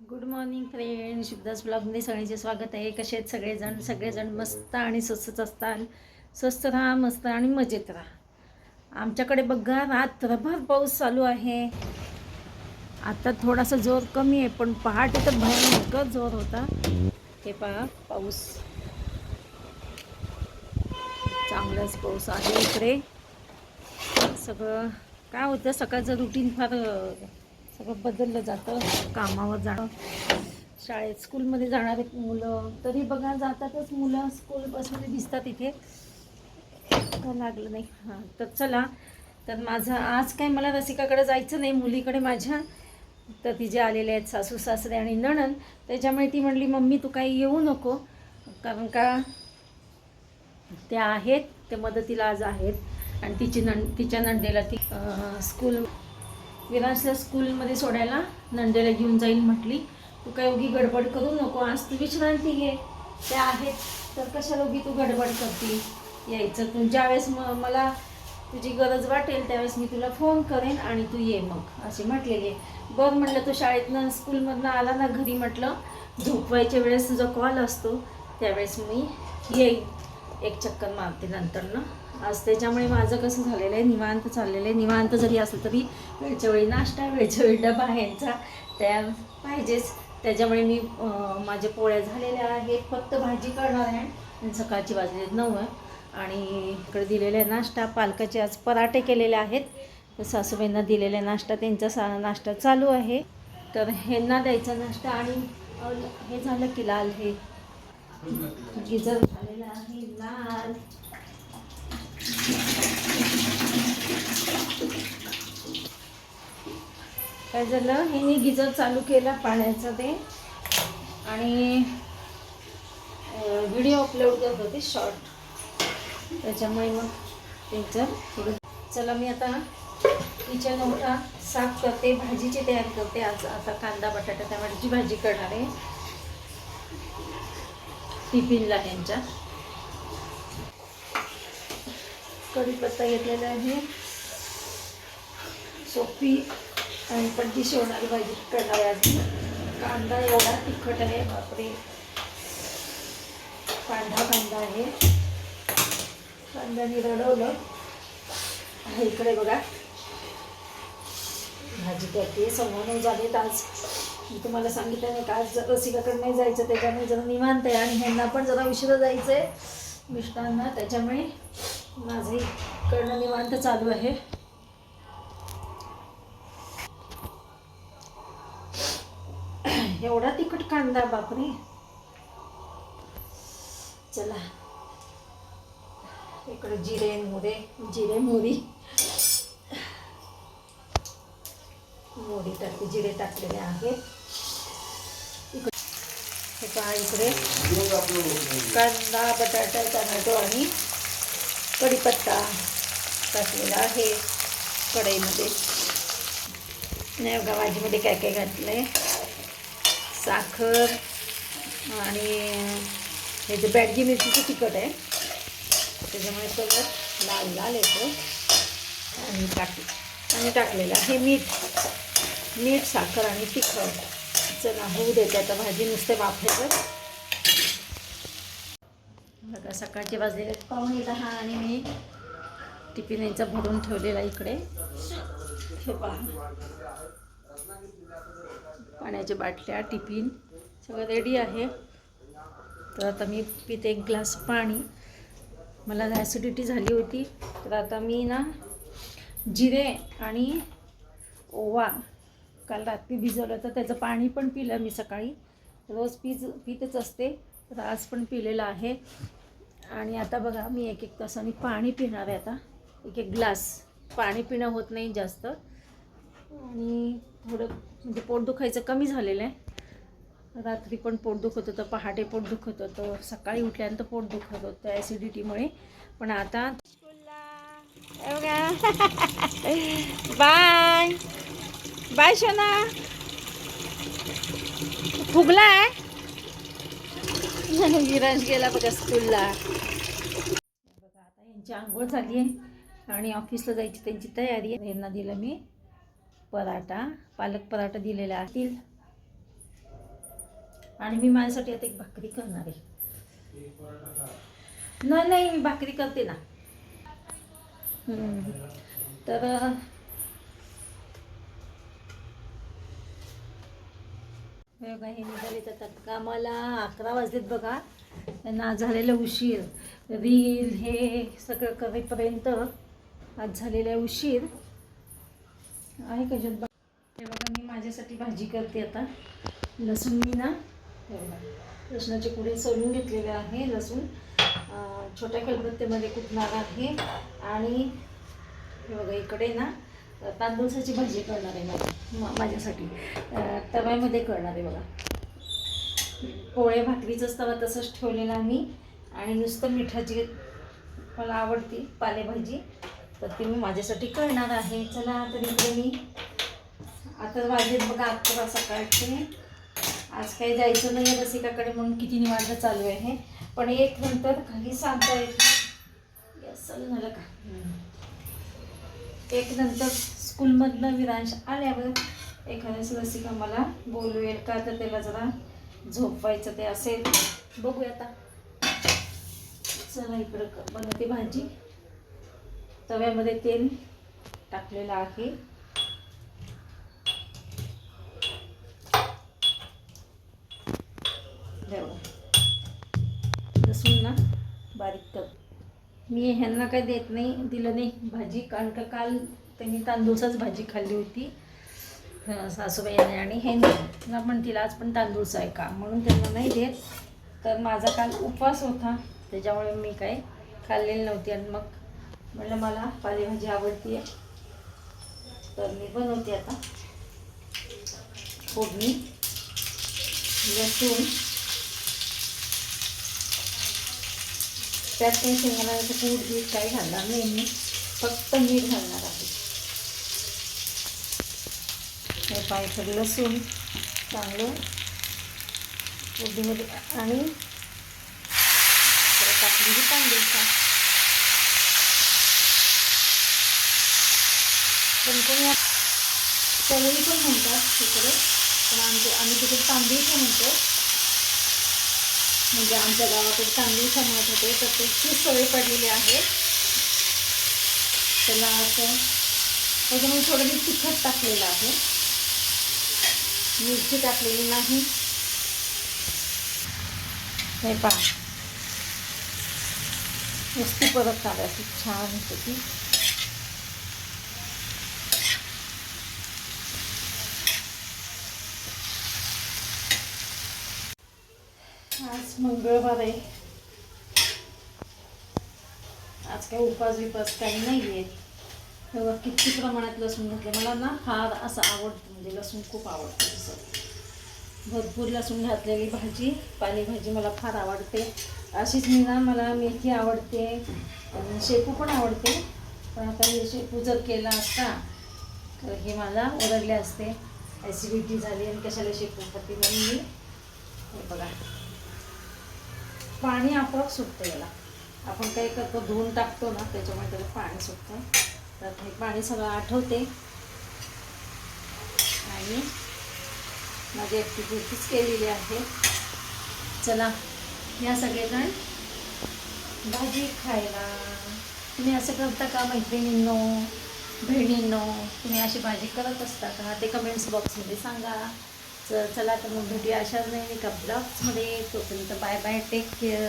Good morning friend शुभदास ब्लॉगमध्ये सगळ्यांचे स्वागत आहे. कसे आहेत सगळेजण? सगळेजण मस्त आणि स्वस्तच असतात स्वस्त राहा मस्त आणि मजेत राहा. आमच्याकडे बघा रात्रभर पाऊस चालू आहे. आता थोडासा जोर कमी आहे पण पहाटे तर भयंकर जोर होता. हे पहा पाऊस. चांगलाच पाऊस आहे इकडे. सगळं काय होतं? सकाळचं रुटीन फार सगळं बदललं जातं कामावर जाणं. शाळेत स्कूलमध्ये जाणारे मुलं तरी बघा जातातच मुलं स्कूल बसमध्ये दिसतात इथे. का लागलं नाही. हां तर चला. तर माझं आज काय मला रसिकाकडे जायचं नाही मुलीकडे माझ्या. तर तिचे आलेले आहेत सासू सासरे आणि नणन त्याच्यामुळे ती म्हणली मम्मी तू काही येऊ नको. कारण का त्या आहेत त्या मदतीला आज आहेत. आणि तिची नण तिच्या नंदेला ती स्कूल विराजला स्कूलमध्ये सोडायला नंदेला घेऊन जाईल म्हटली. तू काय उगी गडबड करू नको आज तू विश्रांती घे. त्या आहेत तर कशाला उगी तू गडबड करते? यायचं तू ज्यावेळेस म मला तुझी गरज वाटेल त्यावेळेस मी तुला फोन करेन आणि तू ये मग असे म्हटलेले. बरं म्हटलं तू शाळेतनं स्कूलमधनं आला ना घरी म्हटलं झोपवायच्या वेळेस तुझा कॉल असतो त्यावेळेस मी येईन. एक चक्कर मारते नंतरनं. आज त्याच्यामुळे माझं कसं झालेलं आहे निवांत चाललेलं आहे. निवांत जरी असलं तरी वेळच्या वेळी नाश्ता वेळच्या वेळी डबा ह्यांचा तयार पाहिजेच. त्याच्यामुळे मी माझ्या पोळ्या झालेल्या आहेत. फक्त भाजी करणार आहे. सकाळची वाजले नऊ. आहे आणि इकडे दिलेला नाश्ता पालकाचे आज पराठे केलेले आहेत. तर सासूबाईंना दिलेला नाश्ता त्यांचा सा नाश्ता चालू आहे. तर ह्यांना द्यायचा नाश्ता आणि हे झालं की लाल हे. गिजर झालेला आहे लाल. काय झालं? हे मी गिजर चालू केला पाण्याचं ते. आणि व्हिडिओ अपलोड करत होते शॉर्ट त्याच्यामुळे मग त्यांचं थोडं चला मी आता किचन ओटा साफ करते भाजीची तयार करते. आज आता कांदा बटाटा टमाट्याची भाजी करणार आहे. टिफिनला त्यांच्या. कढीपत्ता घेतलेला आहे. सोपी आणि पड्डीशी होणारी भाजी करणार आहे आज कांदा एवढा तिखट आहे बापरे. पांढरा कांदा आहे. कांद्याने रडवलं. इकडे बघा. भाजी करते समोर नाही झालेत आज मी तुम्हाला सांगितलं नाही का आज रसिकाकडे नाही जायचं त्याच्यामुळे जरा निवांत आहे आणि ह्यांना पण जरा उशिरा जायचं आहे मिस्टरांना त्याच्यामुळे माझं इकडनं निवांत चालू आहे. एवढा तिखट कांदा बापरे. चला. इकडे जिरे मोरे जिरे मोरी मोरी टाकते जिरे टाकलेले आहेत. इकडे हे पहा इकडे कांदा बटाटा टोमॅटो आणि कढीपत्ता टाकलेला आहे. कढईमध्ये. नाही बघा भाजीमध्ये काय काय घातलं आहे साखर आणि हे जे बॅडगी मिरचीचं तिखट आहे. त्याच्यामुळे कलर लाल लाल येतो. आणि टाक आणि टाकलेलं आहे मीठ. मीठ साखर आणि तिखट. चला होऊ देते आता भाजी नुसते वाफायचं बघा सकाळचे वाजलेले पाहुणे दहा आणि मी टिफिन यांचा भरून ठेवलेला इकडे. हे पहा. पाण्याच्या बाटल्या टिफिन सगळं रेडी आहे. तर आता मी पिते एक ग्लास पाणी. मला ॲसिडिटी झाली होती. तर आता मी ना जिरे आणि ओवा काल रात्री भिजवलं तर त्याचं पाणी पण पिलं मी सकाळी. रोज पीज पितच असते. तर आज पण पिलेलं आहे. आणि आता बघा मी एक एक तासाने पाणी पिणार आहे आता. एक एक ग्लास पाणी पिणं होत नाही जास्त. आणि थोडं म्हणजे पोट दुखायचं कमी झालेलं आहे. रात्री पण पोट दुखत होतं पहाटे पोट दुखत होतं सकाळी उठल्यानंतर पोट दुखत होतं ॲसिडिटीमुळे पण आता बाय. बाय शोना. आहे विराज गेला बघा स्कूलला. त्यांची आंघोळ झाली आहे. आणि ऑफिसला जायची त्यांची तयारी आहे. यांना दिलं मी पराठा पालक पराठा दिलेला असतील. आणि मी माझ्यासाठी आता एक भाकरी करणार आहे. नाही नाही मी भाकरी करते ना. तर बघा हे निघाले जातात. कामाला अकरा वाजलेत बघा. त्यांना आज झालेला उशीर रील हे सगळं करेपर्यंत आज झालेला उशीर. आहे का बघ हे बघा मी माझ्यासाठी भाजी करते आता. लसूण मी ना लसणाचे कुडे सोलून घेतलेले आहे. लसूण छोट्या खलबत्त्यामध्ये कुटणार आहे. आणि हे बघा इकडे ना तांदूळसाची भाजी करणार आहे माझी माझ्यासाठी. तव्यामध्ये करणार आहे बघा. पोळे भाकरीचाच तवा तसंच ठेवलेला मी आणि नुसतं मिठाची मला आवडती पालेभाजी. तर ती मी माझ्यासाठी करणार आहे. चला तर इकडे मी आता वाजलेत बघा अकरा सकाळचे. आज काही जायचं नाही आहे रसिकाकडे म्हणून किती निवांत चालू आहे. पण एक नंतर काही सांगता येत नाही. गॅस चालू झालं का? एक नंतर स्कूलमधनं विरांश आल्यावर एखाद्या रसिका मला बोलवेल. का तर त्याला जरा झोपवायचं ते असेल. बघूया आता. चला इकडं बनवते भाजी. तव्यामध्ये तेल टाकलेलं आहे. लसूण ना बारीक कर मी ह्यांना काही देत नाही दिलं नाही. भाजी कारण का काल त्यांनी तांदूळचाच भाजी खाल्ली होती. सासूबाई सासूबाईने आणि हे ना तिला आज पण तांदूळच आहे का? म्हणून त्यांना नाही देत. तर माझा काल उपवास होता. त्याच्यामुळे मी काय खाल्लेली नव्हती आणि मग म्हटलं मला पालेभाजी आवडते तर मी बनवते आता. फोडणी लसूण. त्यात काही शेंगदाण्याचं पूड बीट काही घालणार नाही मी. फक्त मीठ घालणार आहे. हे लसूण चांगलं फोडणीमध्ये आणि परत टाकली ही तांदूळचा पण कोणी चवळी पण म्हणतात तिकडे पण आमचे आम्ही तिकडे तांदूळचा म्हणतो. म्हणजे आमच्या गावाकडे तांदूळचा म्हणत होते तर त्याची सवय पडलेली आहे. त्याला असं त्याच्यामुळे थोडं मी तिखट टाकलेलं आहे. मिरची टाकलेली नाही. हे पहा. नुसती परत काढायची छान होते ती. आज मंगळवार आहे. आज काही उपास विपास काही नाही आहे तेव्हा किती प्रमाणात लसूण घातलं मला ना फार असं आवडतं म्हणजे लसूण खूप आवडतं तसं भरपूर लसूण घातलेली भाजी पालेभाजी मला फार आवडते. अशीच मी ना मला मेथी आवडते शेपू पण आवडते. पण आता हे शेपू जर केला असता तर हे मला ओरडले असते. ॲसिडिटी झाली आणि कशाला शेपू? खाते म्हणून मी हे बघा पाणी आपोआप सुटतं याला. आपण काही करतो धुवून टाकतो ना त्याच्यामुळे त्याला पाणी सुटतं. तर हे पाणी सगळं आठवते. आणि माझी ॲक्टिव्हिटीज केलेली आहे. चला या सगळेजण भाजी खायला. तुम्ही असं करता का मैत्रिणींनो बहिणींनो? तुम्ही अशी भाजी करत असता का? ते कमेंट्स बॉक्समध्ये सांगा. च चला तर मग भेटूया अशाच नाही का ब्लॉग्समध्ये तोपर्यंत बाय बाय टेक केअर